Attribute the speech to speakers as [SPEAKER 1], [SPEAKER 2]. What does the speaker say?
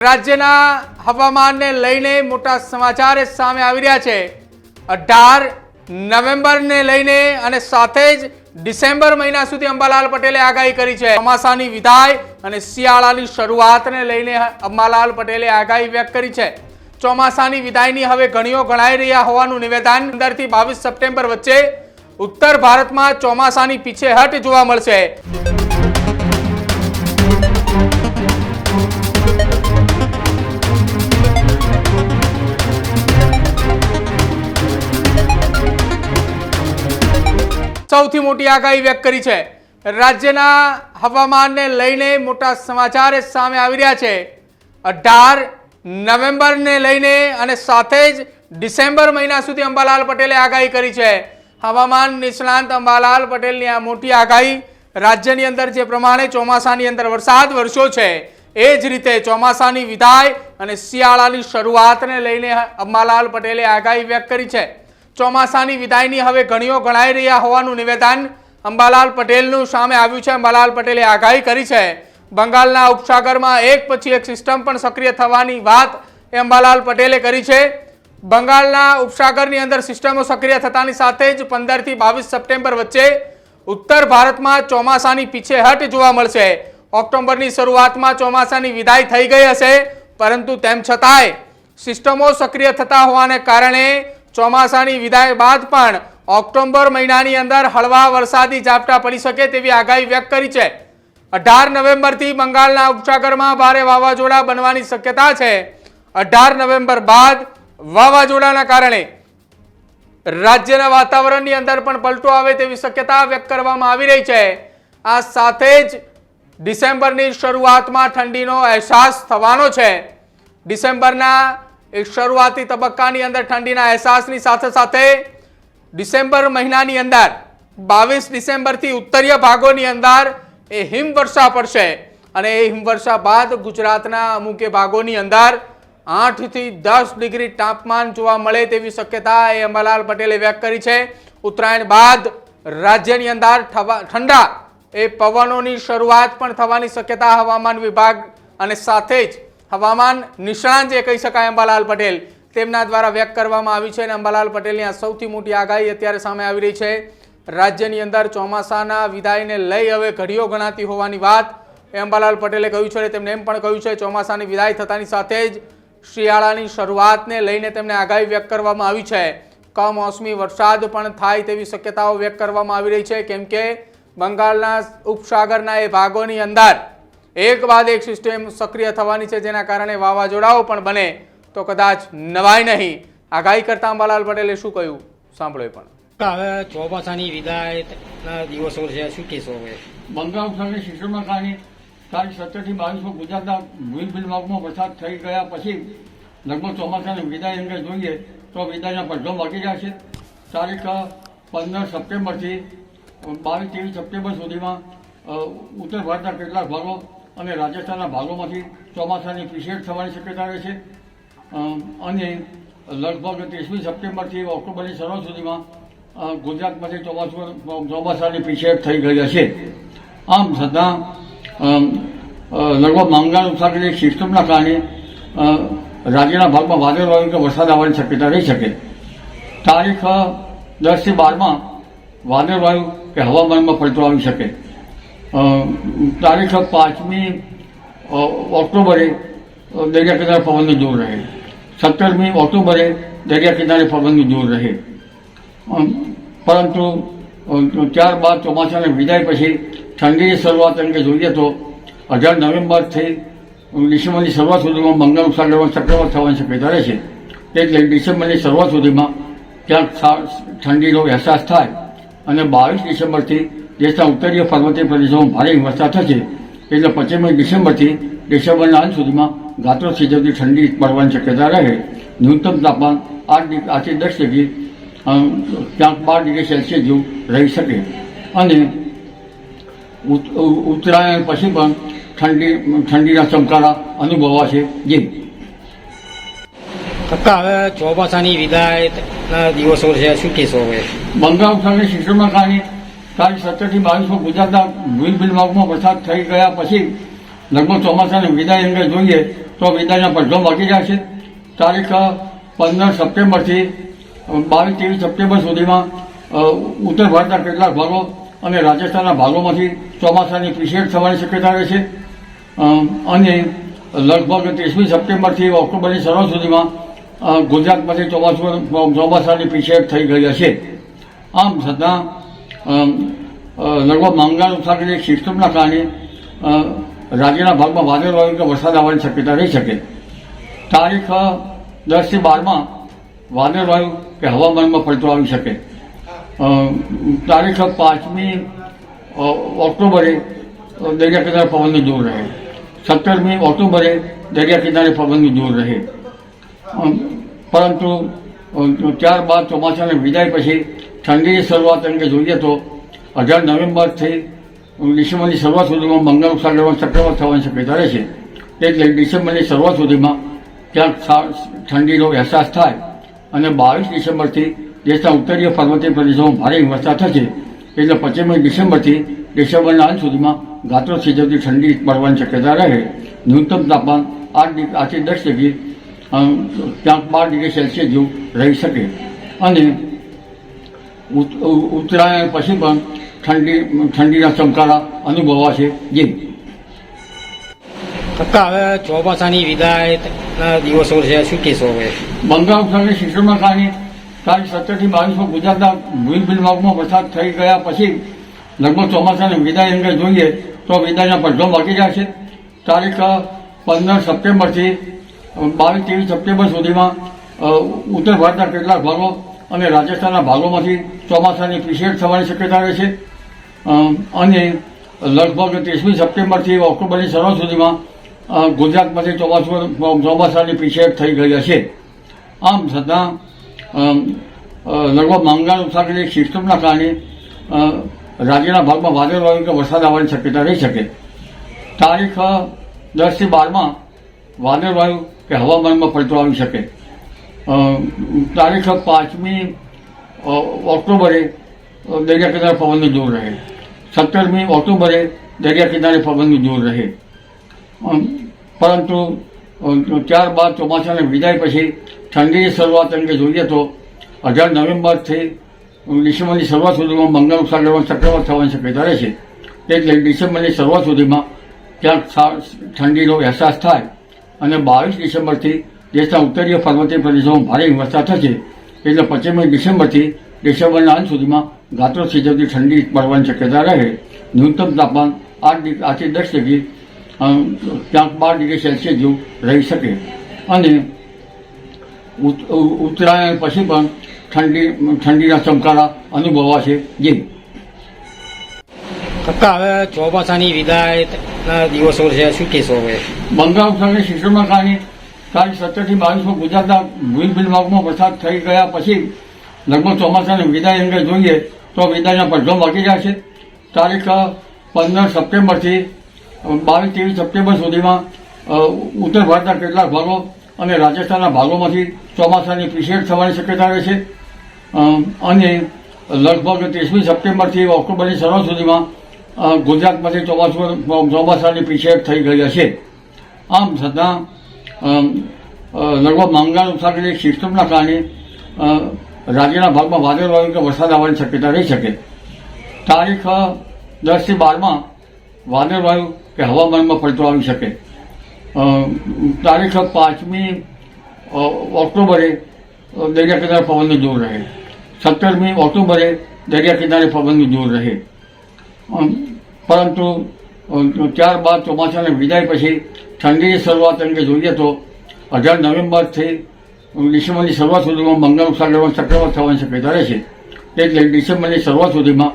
[SPEAKER 1] રાજ્યના હવામાનને લઈને મોટા સમાચાર સામે આવી રહ્યા છે. અઢાર નવેમ્બરને લઈને અને સાથે જ ડિસેમ્બર મહિના સુધી અંબાલાલ પટેલે આગાહી કરી છે. ચોમાસાની વિદાય અને શિયાળાની શરૂઆતને લઈને અંબાલાલ પટેલે આગાહી વ્યક્ત કરી છે. ચોમાસાની વિદાયની હવે ઘણીઓ ગણાઈ રહ્યા હોવાનું નિવેદન પંદરથી બાવીસ સપ્ટેમ્બર વચ્ચે ઉત્તર ભારતમાં ચોમાસાની પીછેહટ જોવા મળશે. સૌથી મોટી આગાહી વ્યક્ત કરી છે. રાજ્યના હવામાનને લઈને મોટા સમાચાર સામે આવી રહ્યા છે. અઢાર નવેમ્બરને લઈને અને સાથે જ ડિસેમ્બર મહિના સુધી અંબાલાલ પટેલે આગાહી કરી છે. હવામાન નિષ્ણાંત અંબાલાલ પટેલની આ મોટી આગાહી રાજ્યની અંદર જે પ્રમાણે ચોમાસાની અંદર વરસાદ વરસ્યો છે, એ જ રીતે ચોમાસાની વિદાય અને શિયાળાની શરૂઆતને લઈને અંબાલાલ પટેલે આગાહી વ્યક્ત કરી છે. ચોમાસાની વિદાયની હવે ઘણીઓ ગણાઈ રહ્યા હોવાનું નિવેદન અંબાલાલ પટેલનું સામે આવ્યું છે. અંબાલાલ પટેલે આગાહી કરી છે. બંગાળના ઉપસાગરમાં એક પછી એક સિસ્ટમ પણ સક્રિય થવાની વાત એ અંબાલાલ પટેલે કરી છે. બંગાળના ઉપસાગરની અંદર સિસ્ટમો સક્રિય થતાની સાથે જ પંદરથી બાવીસ સપ્ટેમ્બર વચ્ચે ઉત્તર ભારતમાં ચોમાસાની પીછેહટ જોવા મળશે. ઓક્ટોબરની શરૂઆતમાં ચોમાસાની વિદાય થઈ ગઈ હશે, પરંતુ તેમ છતાંય સિસ્ટમો સક્રિય થતા હોવાને કારણે ચોમાસાની વિદાય બાદ પણ ઓક્ટોબર મહિનાની અંદર હળવા વરસાદી ઝાપટા પડી શકે તેવી આગાહી વ્યક્ત કરી છે. અઢાર નવેમ્બરથી બંગાળના ઉપસાગરમાં ભારે વાવાઝોડા બનવાની શક્યતા છે. અઢાર નવેમ્બર બાદ વાવાઝોડાના કારણે રાજ્યના વાતાવરણની અંદર પણ પલટો આવે તેવી શક્યતા વ્યક્ત કરવામાં આવી રહી છે. આ સાથે જ ડિસેમ્બરની શરૂઆતમાં ઠંડીનો અહેસાસ થવાનો છે. ડિસેમ્બરના એક શરૂઆતી તબક્કાની અંદર ઠંડીના અહેસાસની સાથે સાથે ડિસેમ્બર મહિનાની અંદર, બાવીસ ડિસેમ્બરથી ઉત્તરીય ભાગોની અંદર એ હિમવર્ષા પડશે. અને એ હિમવર્ષા બાદ ગુજરાતના અમુકે ભાગોની અંદર આઠથી દસ ડિગ્રી તાપમાન જોવા મળે તેવી શક્યતા એ અંબાલાલ પટેલે વ્યક્ત કરી છે. ઉત્તરાયણ બાદ રાજ્યની અંદર ઠંડા એ પવનોની શરૂઆત પણ થવાની શક્યતા હવામાન વિભાગ અને સાથે જ હવામાન નિષ્ણાંત જે કહી શકાય અંબાલાલ પટેલ, તેમના દ્વારા વ્યક્ત કરવામાં આવી છે અને અંબાલાલ પટેલની આ સૌથી મોટી આગાહી અત્યારે સામે આવી રહી છે. રાજ્યની અંદર ચોમાસાના વિદાયને લઈ હવે ઘડીઓ ગણાતી હોવાની વાત એ અંબાલાલ પટેલે કહ્યું છે અને તેમણે એમ પણ કહ્યું છે, ચોમાસાની વિદાય થતાની સાથે જ શિયાળાની શરૂઆતને લઈને તેમને આગાહી વ્યક્ત કરવામાં આવી છે. કમોસમી વરસાદ પણ થાય તેવી શક્યતાઓ વ્યક્ત કરવામાં આવી રહી છે. કેમ કે બંગાળના ઉપસાગરના એ ભાગોની અંદર એક બાદ એક સિસ્ટમ સક્રિય થવાની છે જેના કારણે વાવાઝોડાઓ પણ બને. તો કદાચ નવાય નહીં. આગાહી કરતા અંબાલાલ પટેલે શું કહ્યું? સાંભળો પણ.
[SPEAKER 2] હવે ચોમાસાની વિદાયના દિવસો છે. શું કહેશો હવે?
[SPEAKER 3] બંગાળ ઉપસાગરની સિસ્ટમના કારણે તારીખ સત્તરથી બાવીસમાં ગુજરાતના વિવિધ વિવિધ ભાગમાં વરસાદ થઈ ગયા પછી લગભગ ચોમાસાની વિદાય અંગે જોઈએ તો વિદાયના પડઘમ વાગી છે. તારીખ પંદર સપ્ટેમ્બરથી બાવીસ ત્રીસ સપ્ટેમ્બર સુધીમાં ઉત્તર ભારતના કેટલાક ભાગો અને રાજસ્થાનના ભાગોમાંથી ચોમાસાની પીછેડ થવાની શક્યતા રહે છે અને લગભગ ત્રીસમી સપ્ટેમ્બરથી ઓક્ટોબરની શરૂઆત સુધીમાં ગુજરાતમાંથી ચોમાસું, ચોમાસાની પીછેડ થઈ ગઈ હશે. આમ છતાં લગભગ બંગાળ ઉપસાગરની સિસ્ટમના કારણે રાજ્યના ભાગમાં વાદળ વાયુ કે વરસાદ આવવાની શક્યતા રહી શકે. તારીખ દસથી બારમાં વાદળ વાયુ કે હવામાનમાં પલટો આવી શકે. તારીખ પાંચમી ઓક્ટોબરે દરિયા કિનારે પવનની જોર રહે. સત્તરમી ઓક્ટોબરે દરિયા કિનારે પવનની જોર રહે. પરંતુ ત્યારબાદ ચોમાસાની વિદાય પછી ઠંડીની શરૂઆત તરીકે જોઈએ તો અઢાર નવેમ્બરથી ડિસેમ્બરની શરૂઆત સુધીમાં બંગાળ સાગરમાં ચક્રવાત થવાની શક્યતા રહે છે એટલે ડિસેમ્બરની શરૂઆત સુધીમાં ત્યાં ઠંડીનો અહેસાસ થાય અને બાવીસ ડિસેમ્બરથી દેશના ઉત્તરીય પર્વતીય પ્રદેશોમાં ભારે વરસાદ થશે. એટલે પચીસમી ડિસેમ્બરથી ડિસેમ્બરના અંત સુધીમાં ગાત્રો સિઝનથી ઠંડી પડવાની શક્યતા રહે. ન્યૂનતમ તાપમાન આઠ ડિગ્રી આઠથી દસ ડિગ્રી ક્યાંક બાર ડિગ્રી સેલ્સિયસ જેવું રહી શકે. અને ઉત્તરાયણ પછી પણ ઠંડી ઠંડીના ચમકારા અનુભવાશે જે
[SPEAKER 2] કાકા હવે ચોમાસાની વિદાયના દિવસો છે શું કહેશો હવે?
[SPEAKER 3] બંગાળ ઉપસાગરની સિસ્ટમના કારણે તારીખ સત્તરથી બાવીસમાં ગુજરાતના વિવિધ વિવિધ ભાગમાં વરસાદ થઈ ગયા પછી લગભગ ચોમાસાની વિદાય અંગે જોઈએ તો વિદાયના પડઘો વાગી રહ્યા છે. તારીખ પંદર સપ્ટેમ્બરથી બાવીસ ત્રેવીસ સપ્ટેમ્બર સુધીમાં ઉત્તર ભારતના કેટલાક ભાગો અને રાજસ્થાનના ભાગોમાંથી ચોમાસાની પીછેડ થવાની શક્યતા રહે છે. અને લગભગ ત્રીસમી સપ્ટેમ્બરથી ઓક્ટોબરની શરૂઆત સુધીમાં ગુજરાતમાંથી ચોમાસું, ચોમાસાની પીછેડ થઈ ગઈ હશે આમ છતાં લગભગ મંગાળ ઉપસાગરની એક સિસ્ટમના કારણે રાજ્યના ભાગમાં વાદળવાયુ કે વરસાદ આવવાની શક્યતા રહી શકે. તારીખ દસથી બારમાં વાદળવાયુ કે હવામાનમાં પલટો આવી શકે. તારીખ પાંચમી ઓક્ટોબરે દરિયા કિનારે પવનની દૂર રહે. સત્તરમી ઓક્ટોબરે દરિયા કિનારે પવનની દૂર રહે. પરંતુ ત્યારબાદ ચોમાસાની વિદાય પછી ઠંડીની શરૂઆત અંગે જોઈએ તો અઢાર નવેમ્બરથી ડિસેમ્બરની શરૂઆત સુધીમાં બંગાળ ઉપસાગરમાં ચક્રવાત થવાની શક્યતા રહે છે. એટલે ડિસેમ્બરની શરૂઆત સુધીમાં ક્યાંક ઠંડીનો અહેસાસ થાય અને બાવીસ ડિસેમ્બરથી દેશના ઉત્તરીય પર્વતીય પ્રદેશોમાં ભારે વરસાદ થશે. એટલે પચીસમી ડિસેમ્બરથી ડિસેમ્બરના અંત સુધીમાં ગાત્રો સિજવતી ઠંડી પડવાની શક્યતા રહે. ન્યૂનતમ તાપમાન આઠ ડિગ્રી, આઠથી દસ ડિગ્રી ક્યાંક બાર ડિગ્રી સેલ્સિયસ જેવું રહી શકે. અને ઉત્તરાયણ પછી પણ ઠંડી ઠંડીના ચમકારા અનુભવાશે જે
[SPEAKER 2] કાકા હવે ચોમાસાની વિદાયના દિવસો છે. શું કહેશો હવે?
[SPEAKER 3] બંગાળ ઉપસાગરની શિક્ષણમાં કારણે તારીખ સત્તરથી બાવીસમાં ગુજરાતના વિવિધ વિવિધ ભાગમાં વરસાદ થઈ ગયા પછી લગભગ ચોમાસાની વિદાય અંગે જોઈએ તો વિદાયના પડઘમ બાકી રહ્યા છે. તારીખ પંદર સપ્ટેમ્બરથી બાવીસ ત્રેવીસ સપ્ટેમ્બર સુધીમાં ઉત્તર ભારતના કેટલાક ભાગો અને રાજસ્થાનના ભાગોમાંથી ચોમાસાની પીછેડ થવાની શક્યતા રહે છે. અને લગભગ ત્રીસમી સપ્ટેમ્બરથી ઓક્ટોબરની શરૂઆત સુધીમાં ગુજરાતમાંથી ચોમાસું, ચોમાસાની પીછેડ થઈ ગઈ હશે. આમ છતાં લગભગ મંગાળ ઉપસાગરની સિસ્ટમના કારણે રાજ્યના ભાગમાં વાદળવાયુ કે વરસાદ આવવાની શક્યતા રહી શકે. તારીખ દસથી બારમાં વાદળવાયુ કે હવામાનમાં પલટો આવી શકે. તારીખ પાંચમી ઓક્ટોબરે દરિયા કિનારે પવનની દૂર રહે. સત્તરમી ઓક્ટોબરે દરિયા કિનારે પવનની દૂર રહે. પરંતુ ત્યારબાદ ચોમાસાની વિદાય પછી ઠંડીની શરૂઆત અંગે જોઈએ તો અઢાર નવેમ્બરથી ડિસેમ્બરની શરૂઆત સુધીમાં બંગાળ ઉપસાગરમાં ચક્રવાત થવાની શક્યતા રહે છે. એટલે ડિસેમ્બરની શરૂઆત સુધીમાં ક્યાંક ઠંડીનો અહેસાસ થાય અને બાવીસ ડિસેમ્બરથી દેશના ઉત્તરીય પર્વતીય પ્રદેશોમાં ભારે વરસાદ થશે એટલે પશ્ચિમી ડિસેમ્બરથી ડિસેમ્બરના અંત સુધીમાં ગાત્રો થીજવતી ઠંડી પડવાની શક્યતા રહે. ન્યૂનતમ તાપમાન આઠ ડિગ્રી આઠથી દસ ડિગ્રી ક્યાંક બાર ડિગ્રી સેલ્સિયસ જેવું રહી શકે. અને ઉત્તરાયણ પછી પણ ઠંડી ઠંડીના ચમકારા અનુભવાશે જે.
[SPEAKER 2] કાકા હવે ચોમાસાની વિદાય દિવસો છે. શું કહેશો હવે?
[SPEAKER 3] બંગાળ ઉપસાગરની સિસ્ટમના કારણે તારીખ સત્તરથી બાવીસમાં ગુજરાતના વિવિધ વિવિધ ભાગમાં વરસાદ થઈ ગયા પછી લગભગ ચોમાસાની વિદાય અંગે જોઈએ તો વિદાયના પડઘો વાગી રહ્યા છે. તારીખ પંદર સપ્ટેમ્બરથી બાવીસ ત્રેવીસ સપ્ટેમ્બર સુધીમાં ઉત્તર ભારતના કેટલાક ભાગો અને રાજસ્થાનના ભાગોમાંથી ચોમાસાની પીછેડ થવાની શક્યતા રહે છે. અને લગભગ ત્રીસમી સપ્ટેમ્બરથી ઓક્ટોબરની શરૂઆત સુધીમાં ગુજરાતમાંથી ચોમાસું, ચોમાસાની પીછેડ થઈ ગઈ હશે. આમ છતાં લગભગ મંગાળ ઉપસાગરની સિસ્ટમના કારણે રાજ્યના ભાગમાં વાદળવાયુ કે વરસાદ આવવાની શક્યતા રહી શકે. તારીખ દસથી બારમાં વાદળવાયુ કે હવામાનમાં પલટો આવી શકે. તારીખ પાંચમી ઓક્ટોબરે દરિયા કિનારે પવનની દૂર રહે. સત્તરમી ઓક્ટોબરે દરિયા કિનારે પવનની દૂર રહે. પરંતુ ત્યારબાદ ચોમાસાને વિદાય પછી ઠંડીની શરૂઆત અંગે જોઈએ તો અઢાર નવેમ્બરથી ડિસેમ્બરની શરૂઆત સુધીમાં બંગાળ ઉપસાગરમાં ચક્રવાત થવાની શક્યતા રહે છે. એટલે ડિસેમ્બરની શરૂઆત સુધીમાં